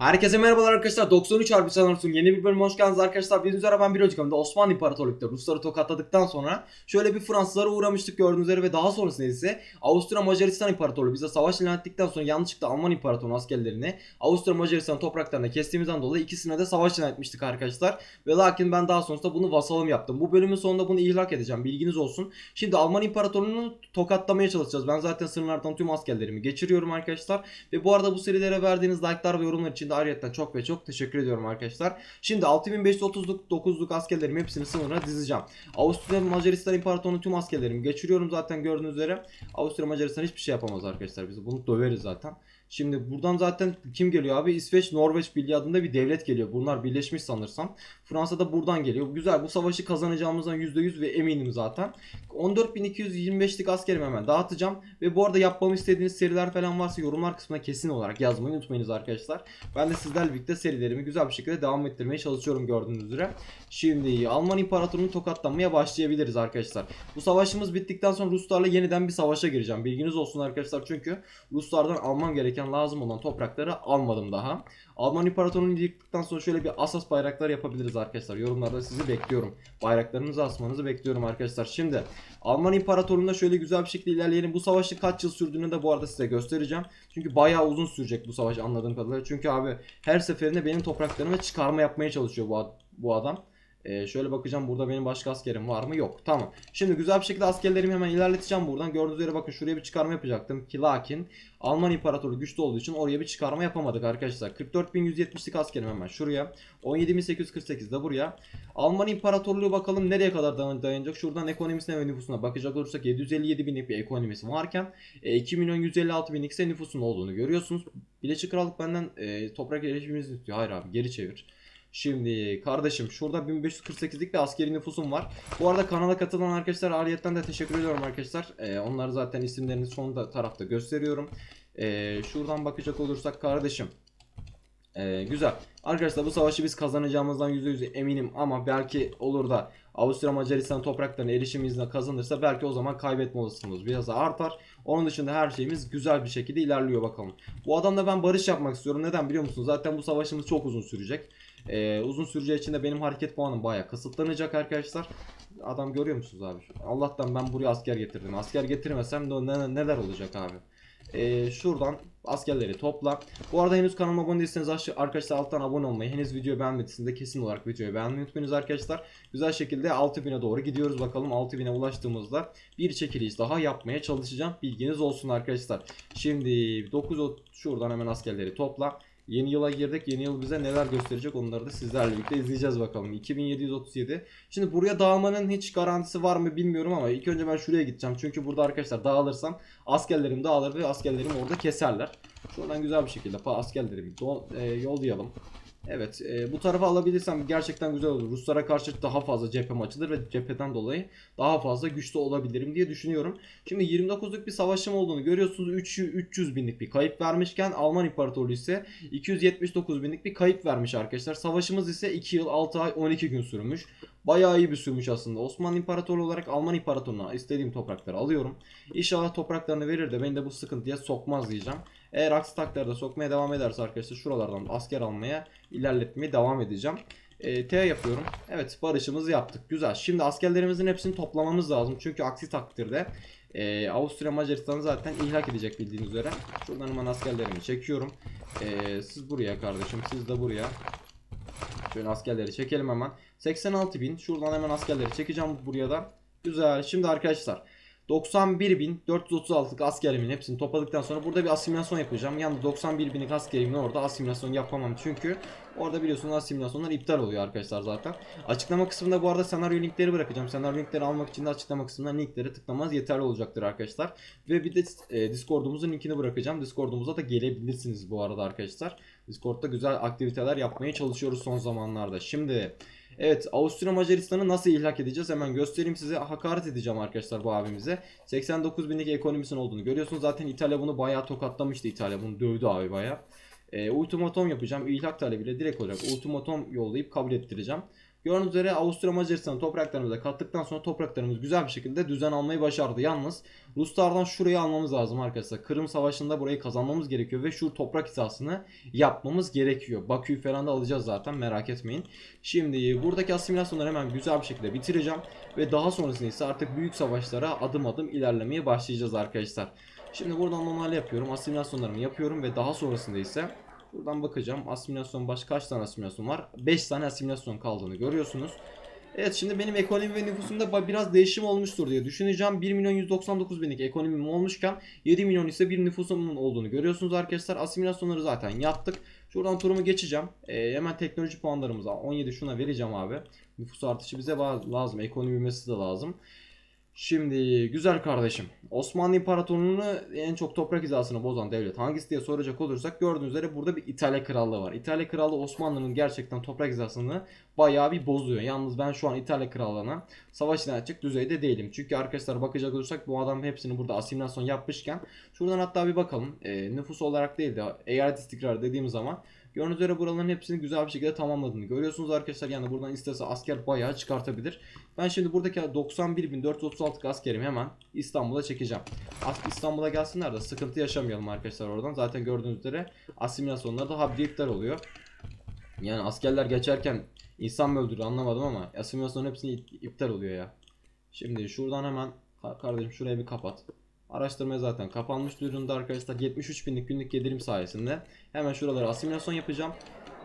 Herkese merhabalar arkadaşlar. 93 Harbi Sanat'ın yeni bir bölüme hoş geldiniz arkadaşlar. Bildiğiniz üzere ben bir önceki bölümde Osmanlı İmparatorluğu'nda Rusları tokatladıktan sonra şöyle bir Fransızlara uğramıştık gördüğünüz üzere ve daha sonrasında ise Avusturya Macaristan İmparatorluğu bize savaş ilan ettikten sonra yanlışlıkla Alman İmparatorluğu askerlerini Avusturya Macaristan topraklarına kestiğimizden dolayı ikisine de savaş ilan etmiştik arkadaşlar. Ve lakin ben daha sonrasında bunu vasalım yaptım. Bu bölümün sonunda bunu ihlak edeceğim. Bilginiz olsun. Şimdi Alman İmparatorluğu'nu tokatlamaya çalışacağız. Ben zaten sınırlardan tüm askerlerimi geçiriyorum arkadaşlar. Ve bu arada bu serilere verdiğiniz like'lar ve yorumlar için de ayrıca çok ve çok teşekkür ediyorum arkadaşlar. Şimdi 6530'luk 9'luk askerlerimi hepsini sınıra dizeceğim. Avusturya Macaristan İmparatorluğu'nun tüm askerlerimi geçiriyorum zaten gördüğünüz üzere. Avusturya Macaristan hiçbir şey yapamaz arkadaşlar bizi. Bunu döveriz zaten. Şimdi buradan zaten kim geliyor abi? İsveç Norveç Birliği adında bir devlet geliyor. Bunlar birleşmiş sanırsam. Fransa da buradan geliyor. Güzel bu savaşı kazanacağımızdan %100 ve eminim zaten. 14.225'lik askerimi hemen dağıtacağım. Ve bu arada yapmamı istediğiniz seriler falan varsa yorumlar kısmına kesin olarak yazmayı unutmayınız arkadaşlar. Ben de sizlerle birlikte serilerimi güzel bir şekilde devam ettirmeye çalışıyorum gördüğünüz üzere. Şimdi Alman İmparatorluğu'nu tokatlamaya başlayabiliriz arkadaşlar. Bu savaşımız bittikten sonra Ruslarla yeniden bir savaşa gireceğim. Bilginiz olsun arkadaşlar çünkü Ruslardan almam gereken lazım olan toprakları almadım daha. Alman İmparatorluğu'nu yıktıktan sonra şöyle bir asas bayraklar yapabiliriz arkadaşlar. Yorumlarda sizi bekliyorum. Bayraklarınızı asmanızı bekliyorum arkadaşlar. Şimdi Alman İmparatorluğu'nda şöyle güzel bir şekilde ilerleyelim. Bu savaşı kaç yıl sürdüğünü de bu arada size göstereceğim. Çünkü bayağı uzun sürecek bu savaş anladığım kadarıyla. Çünkü abi her seferinde benim topraklarıma çıkarma yapmaya çalışıyor bu, bu adam. Ee, şöyle bakacağım burada benim başka askerim var mı? Yok. Tamam. Şimdi güzel bir şekilde askerlerimi hemen ilerleteceğim buradan. Gördüğünüz üzere bakın şuraya bir çıkarma yapacaktım ki lakin Alman İmparatoru güçlü olduğu için oraya bir çıkarma yapamadık arkadaşlar. 44.170'lik askerim hemen şuraya. 17.848 de buraya. Alman İmparatorluğu bakalım nereye kadar dayan- dayanacak. Şuradan ekonomisine ve nüfusuna bakacak olursak 757 binlik bir ekonomisi varken e, 2 milyon 156 binlik ise nüfusun olduğunu görüyorsunuz. Birleşik Krallık benden e, toprak erişimimizi istiyor. Hayır abi geri çevir. Şimdi kardeşim şurada 1548'lik bir askeri nüfusum var. Bu arada kanala katılan arkadaşlar ariyetten de teşekkür ediyorum arkadaşlar. Ee, onları zaten isimlerini son da tarafta gösteriyorum. Ee, şuradan bakacak olursak kardeşim. Ee, güzel. Arkadaşlar bu savaşı biz kazanacağımızdan %100 eminim ama belki olur da Avusturya Macaristan topraklarına erişimimizle kazanırsa belki o zaman kaybetme olasılığımız biraz daha artar. Onun dışında her şeyimiz güzel bir şekilde ilerliyor bakalım. Bu adamla ben barış yapmak istiyorum. Neden biliyor musunuz? Zaten bu savaşımız çok uzun sürecek. Ee, uzun süreceği için de benim hareket puanım bayağı kısıtlanacak arkadaşlar. Adam görüyor musunuz abi? Allah'tan ben buraya asker getirdim. Asker getirmesem de ne, neler olacak abi? Ee, şuradan askerleri topla. Bu arada henüz kanalıma abone değilseniz arkadaşlar alttan abone olmayı, henüz videoyu beğenmediyseniz de kesin olarak videoyu beğenmeyi unutmayınız arkadaşlar. Güzel şekilde 6000'e doğru gidiyoruz bakalım. 6000'e ulaştığımızda bir çekiliş daha yapmaya çalışacağım. Bilginiz olsun arkadaşlar. Şimdi 9 şuradan hemen askerleri topla. Yeni yıla girdik. Yeni yıl bize neler gösterecek onları da sizlerle birlikte izleyeceğiz bakalım. 2737. Şimdi buraya dağılmanın hiç garantisi var mı bilmiyorum ama ilk önce ben şuraya gideceğim. Çünkü burada arkadaşlar dağılırsam askerlerim dağılır ve askerlerim orada keserler. Şuradan güzel bir şekilde askerlerimi e, yollayalım. Evet e, bu tarafa alabilirsem gerçekten güzel olur. Ruslara karşı daha fazla cephem açılır ve cepheden dolayı daha fazla güçlü olabilirim diye düşünüyorum. Şimdi 29'luk bir savaşım olduğunu görüyorsunuz. 3, 300 binlik bir kayıp vermişken Alman İmparatorluğu ise 279 binlik bir kayıp vermiş arkadaşlar. Savaşımız ise 2 yıl 6 ay 12 gün sürmüş. Bayağı iyi bir sürmüş aslında. Osmanlı İmparatorluğu olarak Alman İmparatorluğu'na istediğim toprakları alıyorum. İnşallah topraklarını verir de beni de bu sıkıntıya sokmaz diyeceğim. Eğer aksi takdirde sokmaya devam ederse arkadaşlar şuralardan asker almaya ilerletmeye devam edeceğim. E, T yapıyorum. Evet barışımızı yaptık. Güzel. Şimdi askerlerimizin hepsini toplamamız lazım. Çünkü aksi takdirde e, Avusturya Macaristan'ı zaten ihlak edecek bildiğiniz üzere. Şuradan hemen askerlerimi çekiyorum. E, siz buraya kardeşim. Siz de buraya. Şöyle askerleri çekelim hemen. 86 bin. Şuradan hemen askerleri çekeceğim buraya da. Güzel. Şimdi arkadaşlar 91.436'lık askerimin hepsini topladıktan sonra burada bir asimilasyon yapacağım. Yalnız 91.000'lik askerimin orada asimilasyon yapamam çünkü orada biliyorsunuz asimilasyonlar iptal oluyor arkadaşlar zaten. Açıklama kısmında bu arada senaryo linkleri bırakacağım. Senaryo linkleri almak için de açıklama kısmından linkleri tıklamanız yeterli olacaktır arkadaşlar. Ve bir de e, Discord'umuzun linkini bırakacağım. Discord'umuza da gelebilirsiniz bu arada arkadaşlar. Discord'da güzel aktiviteler yapmaya çalışıyoruz son zamanlarda. Şimdi Evet Avusturya Macaristan'ı nasıl ihlak edeceğiz? Hemen göstereyim size. Hakaret edeceğim arkadaşlar bu abimize. 89 binlik ekonomisinin olduğunu görüyorsunuz. Zaten İtalya bunu bayağı tokatlamıştı. İtalya bunu dövdü abi bayağı. E, ultimatom yapacağım. İhlak talebiyle direkt olarak ultimatom yollayıp kabul ettireceğim Gördüğünüz üzere Avusturya Macaristan'ı topraklarımıza kattıktan sonra topraklarımız güzel bir şekilde düzen almayı başardı. Yalnız Ruslardan şurayı almamız lazım arkadaşlar. Kırım Savaşı'nda burayı kazanmamız gerekiyor ve şu toprak hizasını yapmamız gerekiyor. Bakü'yü falan da alacağız zaten merak etmeyin. Şimdi buradaki asimilasyonları hemen güzel bir şekilde bitireceğim ve daha sonrasında ise artık büyük savaşlara adım adım ilerlemeye başlayacağız arkadaşlar. Şimdi buradan normal yapıyorum. Asimilasyonlarımı yapıyorum ve daha sonrasında ise buradan bakacağım. Asimilasyon baş kaç tane asimilasyon var? 5 tane asimilasyon kaldığını görüyorsunuz. Evet şimdi benim ekonomi ve nüfusumda biraz değişim olmuştur diye düşüneceğim. 1 milyon 199 binlik ekonomim olmuşken 7 milyon ise bir nüfusumun olduğunu görüyorsunuz arkadaşlar. Asimilasyonları zaten yaptık. Şuradan turumu geçeceğim. Ee, hemen teknoloji puanlarımıza 17 şuna vereceğim abi. Nüfus artışı bize lazım. Ekonomi büyümesi de lazım. Şimdi güzel kardeşim. Osmanlı İmparatorluğu'nu en çok toprak hizasını bozan devlet hangisi diye soracak olursak gördüğünüz üzere burada bir İtalya Krallığı var. İtalya Krallığı Osmanlı'nın gerçekten toprak hizasını bayağı bir bozuyor. Yalnız ben şu an İtalya Krallığı'na savaş ilan edecek düzeyde değilim. Çünkü arkadaşlar bakacak olursak bu adam hepsini burada asimilasyon yapmışken şuradan hatta bir bakalım. E, nüfus olarak değil de eyalet istikrarı dediğim zaman Gördüğünüz üzere buraların hepsini güzel bir şekilde tamamladığını görüyorsunuz arkadaşlar. Yani buradan istese asker bayağı çıkartabilir. Ben şimdi buradaki 91.436 askerimi hemen İstanbul'a çekeceğim. İstanbul'a gelsinler de sıkıntı yaşamayalım arkadaşlar oradan. Zaten gördüğünüz üzere asimilasyonlar da habire iptal oluyor. Yani askerler geçerken insan mı öldürür anlamadım ama asimilasyon hepsini ip- iptal oluyor ya. Şimdi şuradan hemen Ka- kardeşim şurayı bir kapat. Araştırma zaten kapanmış durumda arkadaşlar. 73 binlik günlük gelirim sayesinde hemen şuralara asimilasyon yapacağım.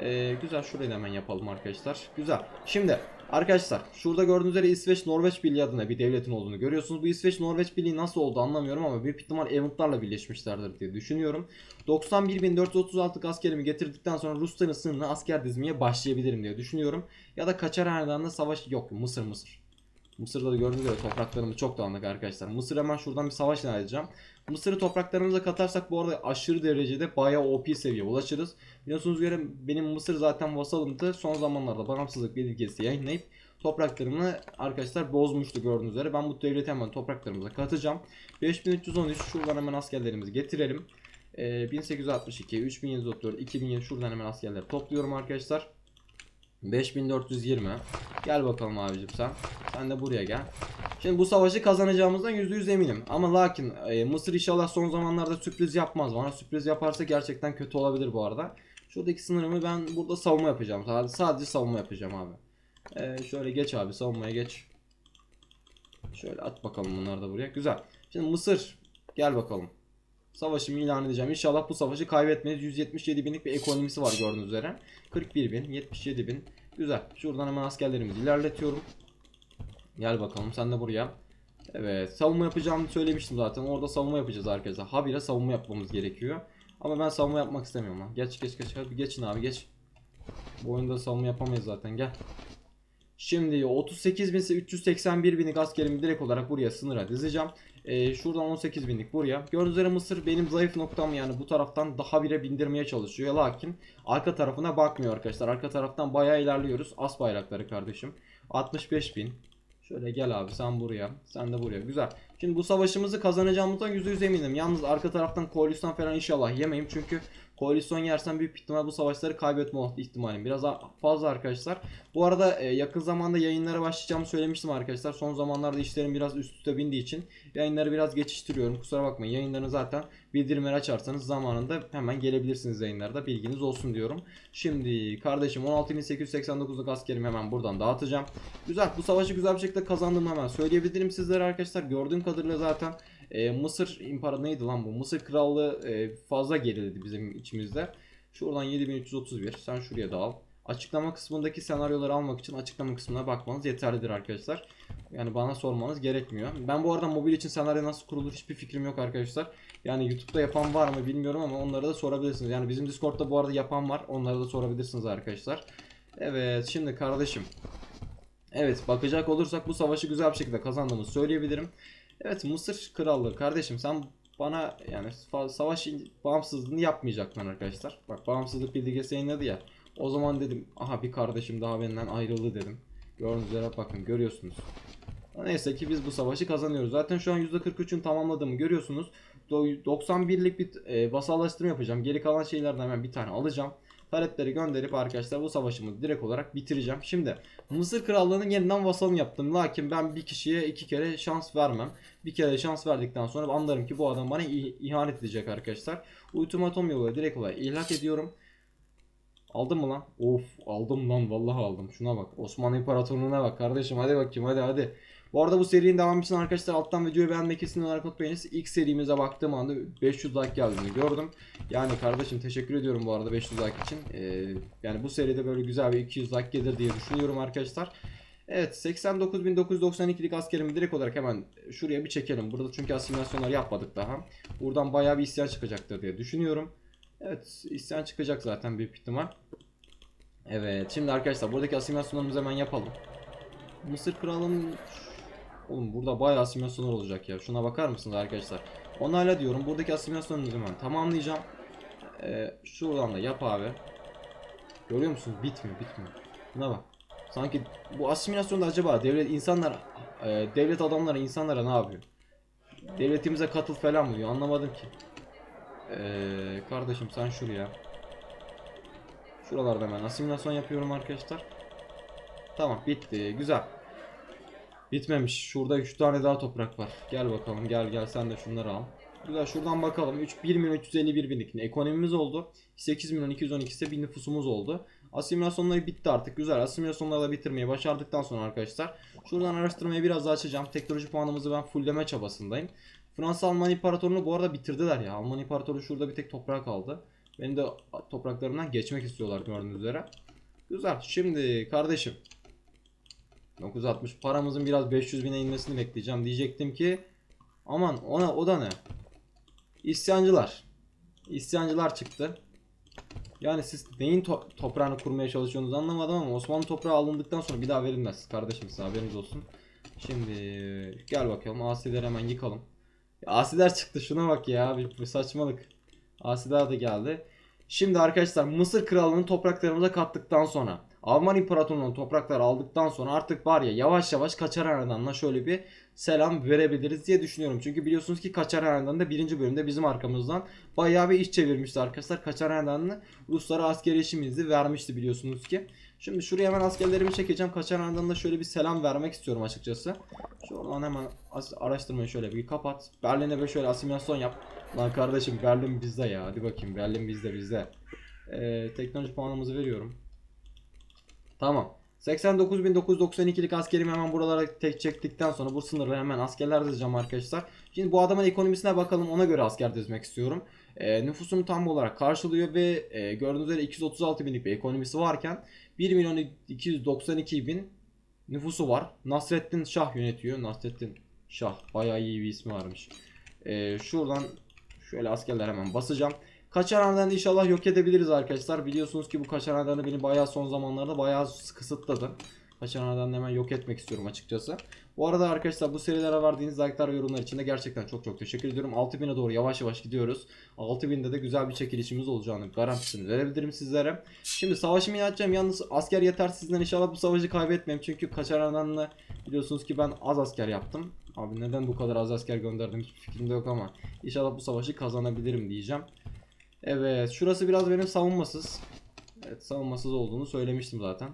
Ee, güzel şurayı hemen yapalım arkadaşlar. Güzel. Şimdi arkadaşlar şurada gördüğünüz üzere İsveç Norveç Birliği adına bir devletin olduğunu görüyorsunuz. Bu İsveç Norveç Birliği nasıl oldu anlamıyorum ama büyük ihtimal eventlarla birleşmişlerdir diye düşünüyorum. 91.436 askerimi getirdikten sonra Rusya'nın sınırına asker dizmeye başlayabilirim diye düşünüyorum. Ya da kaçar hanedanla savaş yok Mısır Mısır. Mısır'da da gördüğünüz gibi topraklarımız çok dağınık arkadaşlar. Mısır hemen şuradan bir savaş ilan edeceğim. Mısır'ı topraklarımıza katarsak bu arada aşırı derecede bayağı OP seviye ulaşırız. Biliyorsunuz göre benim Mısır zaten vasalımdı. Son zamanlarda bağımsızlık bildirgesi yayınlayıp topraklarımı arkadaşlar bozmuştu gördüğünüz üzere. Ben bu devleti hemen topraklarımıza katacağım. 5313 şuradan hemen askerlerimizi getirelim. Ee, 1862, 3734, 2000 şuradan hemen askerleri topluyorum arkadaşlar. 5420. Gel bakalım abicim sen. Sen de buraya gel. Şimdi bu savaşı kazanacağımızdan %100 eminim. Ama lakin e, Mısır inşallah son zamanlarda sürpriz yapmaz. Bana sürpriz yaparsa gerçekten kötü olabilir bu arada. Şuradaki sınırımı ben burada savunma yapacağım. Sadece, sadece savunma yapacağım abi. E, şöyle geç abi savunmaya geç. Şöyle at bakalım bunları da buraya. Güzel. Şimdi Mısır gel bakalım. Savaşımı ilan edeceğim. İnşallah bu savaşı kaybetmeyiz. 177 binlik bir ekonomisi var gördüğünüz üzere. 41 bin, 77 bin. Güzel. Şuradan hemen askerlerimizi ilerletiyorum. Gel bakalım sen de buraya. Evet savunma yapacağımı söylemiştim zaten. Orada savunma yapacağız arkadaşlar. Habire savunma yapmamız gerekiyor. Ama ben savunma yapmak istemiyorum lan. Geç geç geç. Hadi geçin abi geç. Bu oyunda savunma yapamayız zaten gel. Şimdi 38 bin ise 381 binlik askerimi direkt olarak buraya sınıra dizeceğim. Ee, şuradan 18 binlik buraya. Gördüğünüz üzere Mısır benim zayıf noktam yani bu taraftan daha bire bindirmeye çalışıyor. Lakin arka tarafına bakmıyor arkadaşlar. Arka taraftan bayağı ilerliyoruz. As bayrakları kardeşim. 65 bin. Şöyle gel abi sen buraya. Sen de buraya. Güzel. Şimdi bu savaşımızı kazanacağımızdan %100 eminim. Yalnız arka taraftan koalisyon falan inşallah yemeyim. Çünkü koalisyon yersem büyük ihtimal bu savaşları kaybetme ihtimalim biraz fazla arkadaşlar. Bu arada e, yakın zamanda yayınlara başlayacağımı söylemiştim arkadaşlar. Son zamanlarda işlerim biraz üst üste bindiği için yayınları biraz geçiştiriyorum. Kusura bakmayın. Yayınlarını zaten bildirimleri açarsanız zamanında hemen gelebilirsiniz yayınlarda. Bilginiz olsun diyorum. Şimdi kardeşim 16.889'luk askerimi hemen buradan dağıtacağım. Güzel. Bu savaşı güzel bir şekilde kazandım hemen. Söyleyebilirim sizlere arkadaşlar. Gördüğüm kadarıyla zaten e, Mısır İmpara neydi lan bu? Mısır Krallığı e, fazla geriledi bizim içimizde. Şuradan 7331. Sen şuraya da al. Açıklama kısmındaki senaryoları almak için açıklama kısmına bakmanız yeterlidir arkadaşlar. Yani bana sormanız gerekmiyor. Ben bu arada mobil için senaryo nasıl kurulur hiçbir fikrim yok arkadaşlar. Yani YouTube'da yapan var mı bilmiyorum ama onlara da sorabilirsiniz. Yani bizim Discord'da bu arada yapan var. Onlara da sorabilirsiniz arkadaşlar. Evet şimdi kardeşim. Evet bakacak olursak bu savaşı güzel bir şekilde kazandığımızı söyleyebilirim. Evet Mısır Krallığı kardeşim sen bana yani savaş bağımsızlığını yapmayacaksın arkadaşlar. Bak bağımsızlık bildirgesi yayınladı ya. O zaman dedim aha bir kardeşim daha benden ayrıldı dedim. Gördüğünüz üzere bakın görüyorsunuz. Neyse ki biz bu savaşı kazanıyoruz. Zaten şu an %43'ün tamamladığımı görüyorsunuz. Do- 91'lik bir e, yapacağım. Geri kalan şeylerden hemen bir tane alacağım. Talepleri gönderip arkadaşlar bu savaşımı direkt olarak bitireceğim. Şimdi Mısır Krallığı'nın yeniden vasalını yaptım. Lakin ben bir kişiye iki kere şans vermem. Bir kere şans verdikten sonra anlarım ki bu adam bana ihanet edecek arkadaşlar. Ultimatom yolu direkt olarak ihlak ediyorum. Aldım mı lan? Of aldım lan vallahi aldım. Şuna bak. Osmanlı İmparatorluğu'na bak kardeşim. Hadi bakayım hadi hadi. Bu arada bu serinin devamı için arkadaşlar alttan videoyu beğenmeyi kesin olarak unutmayınız. İlk serimize baktığım anda 500 like geldiğini gördüm. Yani kardeşim teşekkür ediyorum bu arada 500 like için. Ee, yani bu seride böyle güzel bir 200 like gelir diye düşünüyorum arkadaşlar. Evet 89.992'lik askerimi direkt olarak hemen şuraya bir çekelim. Burada çünkü asimilasyonlar yapmadık daha. Buradan bayağı bir isyan çıkacaktır diye düşünüyorum. Evet isyan çıkacak zaten büyük ihtimal. Evet şimdi arkadaşlar buradaki asimilasyonlarımızı hemen yapalım. Mısır kralının Oğlum burada bayağı asimilasyonlar olacak ya. Şuna bakar mısınız arkadaşlar? Onayla diyorum. Buradaki asimilasyonunuzu hemen tamamlayacağım. Ee, şuradan da yap abi. Görüyor musunuz? Bitmiyor, bitmiyor. Buna bak. Sanki bu asimilasyonda acaba devlet insanlar e, devlet adamları insanlara ne yapıyor? Devletimize katıl falan mı diyor? Anlamadım ki. Ee, kardeşim sen şuraya. Şuralarda hemen asimilasyon yapıyorum arkadaşlar. Tamam bitti. Güzel. Bitmemiş. Şurada 3 tane daha toprak var. Gel bakalım gel gel sen de şunları al. Güzel şuradan bakalım. 3 1 milyon 351 binlik ekonomimiz oldu. 8 milyon 212 ise bir nüfusumuz oldu. Asimilasyonları bitti artık. Güzel. Asimilasyonları da bitirmeyi başardıktan sonra arkadaşlar. Şuradan araştırmayı biraz daha açacağım. Teknoloji puanımızı ben fullleme çabasındayım. Fransa Alman İmparatorluğunu bu arada bitirdiler ya. Alman İmparatoru şurada bir tek toprak kaldı. Benim de topraklarımdan geçmek istiyorlar gördüğünüz üzere. Güzel. Şimdi kardeşim 960 paramızın biraz 500 bine inmesini bekleyeceğim. Diyecektim ki aman ona o da ne? İsyancılar. İsyancılar çıktı. Yani siz neyin to- toprağını kurmaya çalışıyorsunuz anlamadım ama Osmanlı toprağı alındıktan sonra bir daha verilmez. Kardeşim size haberiniz olsun. Şimdi gel bakalım asileri hemen yıkalım. Asiler çıktı şuna bak ya bir, bir saçmalık. Asiler de geldi. Şimdi arkadaşlar Mısır krallığının topraklarımıza kattıktan sonra Alman İmparatorluğu'nun toprakları aldıktan sonra artık var ya yavaş yavaş Kaçar Hanedanı'na şöyle bir selam verebiliriz diye düşünüyorum. Çünkü biliyorsunuz ki Kaçar Hanedanı da birinci bölümde bizim arkamızdan bayağı bir iş çevirmişti arkadaşlar. Kaçar Hanedanı'nı Ruslara askeri işimizi vermişti biliyorsunuz ki. Şimdi şuraya hemen askerlerimi çekeceğim. Kaçar Hanedanı'na şöyle bir selam vermek istiyorum açıkçası. Şuradan hemen araştırmayı şöyle bir kapat. Berlin'e böyle şöyle asimilasyon yap. Lan kardeşim Berlin bizde ya. Hadi bakayım Berlin bizde bizde. Ee, teknoloji puanımızı veriyorum. Tamam. 89.992'lik askerimi hemen buralara tek çektikten sonra bu sınırı hemen askerler dizeceğim arkadaşlar. Şimdi bu adamın ekonomisine bakalım ona göre asker dizmek istiyorum. Ee, nüfusunu tam olarak karşılıyor ve e, gördüğünüz üzere 236 binlik bir ekonomisi varken 1 milyon 292 bin nüfusu var. Nasreddin Şah yönetiyor. Nasreddin Şah bayağı iyi bir ismi varmış. Ee, şuradan şöyle askerler hemen basacağım. Kaçaran'dan inşallah yok edebiliriz arkadaşlar. Biliyorsunuz ki bu Kaçaran'dan beni bayağı son zamanlarda bayağı kısıtladı. Kaçaran'dan hemen yok etmek istiyorum açıkçası. Bu arada arkadaşlar bu serilere verdiğiniz like'lar ve yorumlar için de gerçekten çok çok teşekkür ediyorum. 6000'e doğru yavaş yavaş gidiyoruz. 6000'de de güzel bir çekilişimiz olacağını garantisini verebilirim sizlere. Şimdi savaşımı yapacağım. Yalnız asker yetersizliğinden inşallah bu savaşı kaybetmeyeyim. Çünkü Kaçaran'dan biliyorsunuz ki ben az asker yaptım. Abi neden bu kadar az asker gönderdim hiçbir fikrim de yok ama inşallah bu savaşı kazanabilirim diyeceğim. Evet şurası biraz benim savunmasız. Evet savunmasız olduğunu söylemiştim zaten.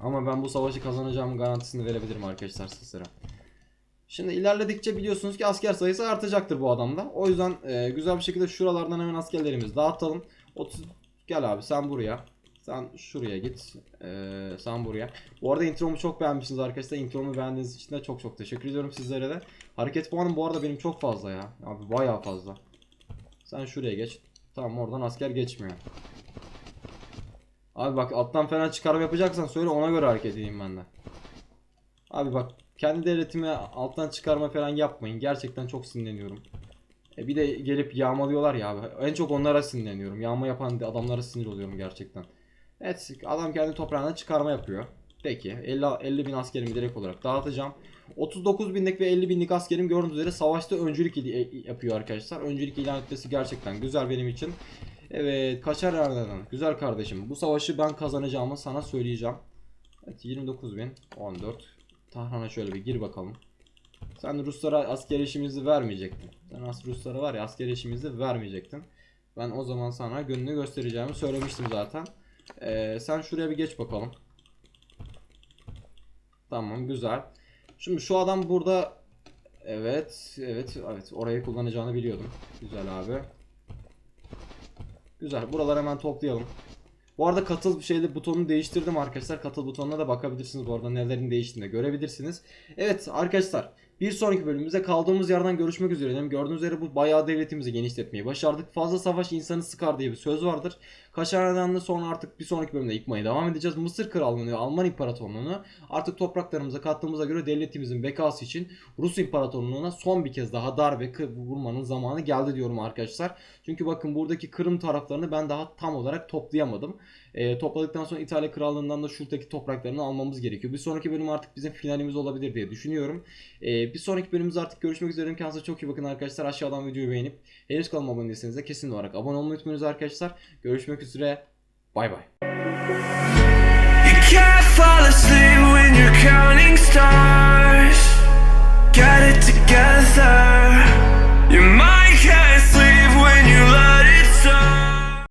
Ama ben bu savaşı kazanacağımın garantisini verebilirim arkadaşlar sizlere. Şimdi ilerledikçe biliyorsunuz ki asker sayısı artacaktır bu adamda. O yüzden e, güzel bir şekilde şuralardan hemen askerlerimizi dağıtalım. 30 gel abi sen buraya. Sen şuraya git. Ee, sen buraya. Bu arada intromu çok beğenmişsiniz arkadaşlar. Intromu beğendiğiniz için de çok çok teşekkür ediyorum sizlere de. Hareket puanım bu arada benim çok fazla ya. Abi bayağı fazla. Sen şuraya geç. Tamam oradan asker geçmiyor. Abi bak alttan falan çıkarma yapacaksan söyle ona göre hareket edeyim ben de. Abi bak kendi devletime alttan çıkarma falan yapmayın. Gerçekten çok sinirleniyorum. E bir de gelip yağmalıyorlar ya abi. En çok onlara sinirleniyorum. Yağma yapan adamlara sinir oluyorum gerçekten. Evet adam kendi toprağına çıkarma yapıyor. Peki 50, 50 bin askerimi direkt olarak dağıtacağım. 39 binlik ve 50 binlik askerim gördüğünüz üzere savaşta öncülük ili- yapıyor arkadaşlar. Öncülük ilan etmesi gerçekten güzel benim için. Evet kaçar yerden. Güzel kardeşim. Bu savaşı ben kazanacağımı sana söyleyeceğim. Evet 29 bin 14. Tahran'a şöyle bir gir bakalım. Sen Ruslara asker işimizi vermeyecektin. Sen Ruslara var ya asker işimizi vermeyecektin. Ben o zaman sana gününü göstereceğimi söylemiştim zaten. Ee, sen şuraya bir geç bakalım. Tamam güzel. Şimdi şu adam burada evet evet evet orayı kullanacağını biliyordum. Güzel abi. Güzel. Buraları hemen toplayalım. Bu arada katıl şeyde butonunu değiştirdim arkadaşlar. Katıl butonuna da bakabilirsiniz bu arada nelerin değiştiğini de görebilirsiniz. Evet arkadaşlar bir sonraki bölümümüzde kaldığımız yerden görüşmek üzere. diyelim. Gördüğünüz üzere bu bayağı devletimizi genişletmeyi başardık. Fazla savaş insanı sıkar diye bir söz vardır. Kaşar'dan da sonra artık bir sonraki bölümde yıkmaya devam edeceğiz. Mısır Krallığı'nı ve Alman İmparatorluğu'nu artık topraklarımıza kattığımıza göre devletimizin bekası için Rus İmparatorluğu'na son bir kez daha darbe vurmanın zamanı geldi diyorum arkadaşlar. Çünkü bakın buradaki Kırım taraflarını ben daha tam olarak toplayamadım. Ee, topladıktan sonra İtalya Krallığı'ndan da şuradaki topraklarını almamız gerekiyor. Bir sonraki bölüm artık bizim finalimiz olabilir diye düşünüyorum. Ee, ee, bir sonraki bölümümüzde artık görüşmek üzere. Kendinize çok iyi bakın arkadaşlar. Aşağıdan videoyu beğenip henüz kanalıma abone değilseniz de kesin olarak abone olmayı unutmayınız arkadaşlar. Görüşmek üzere. Bay bay. You might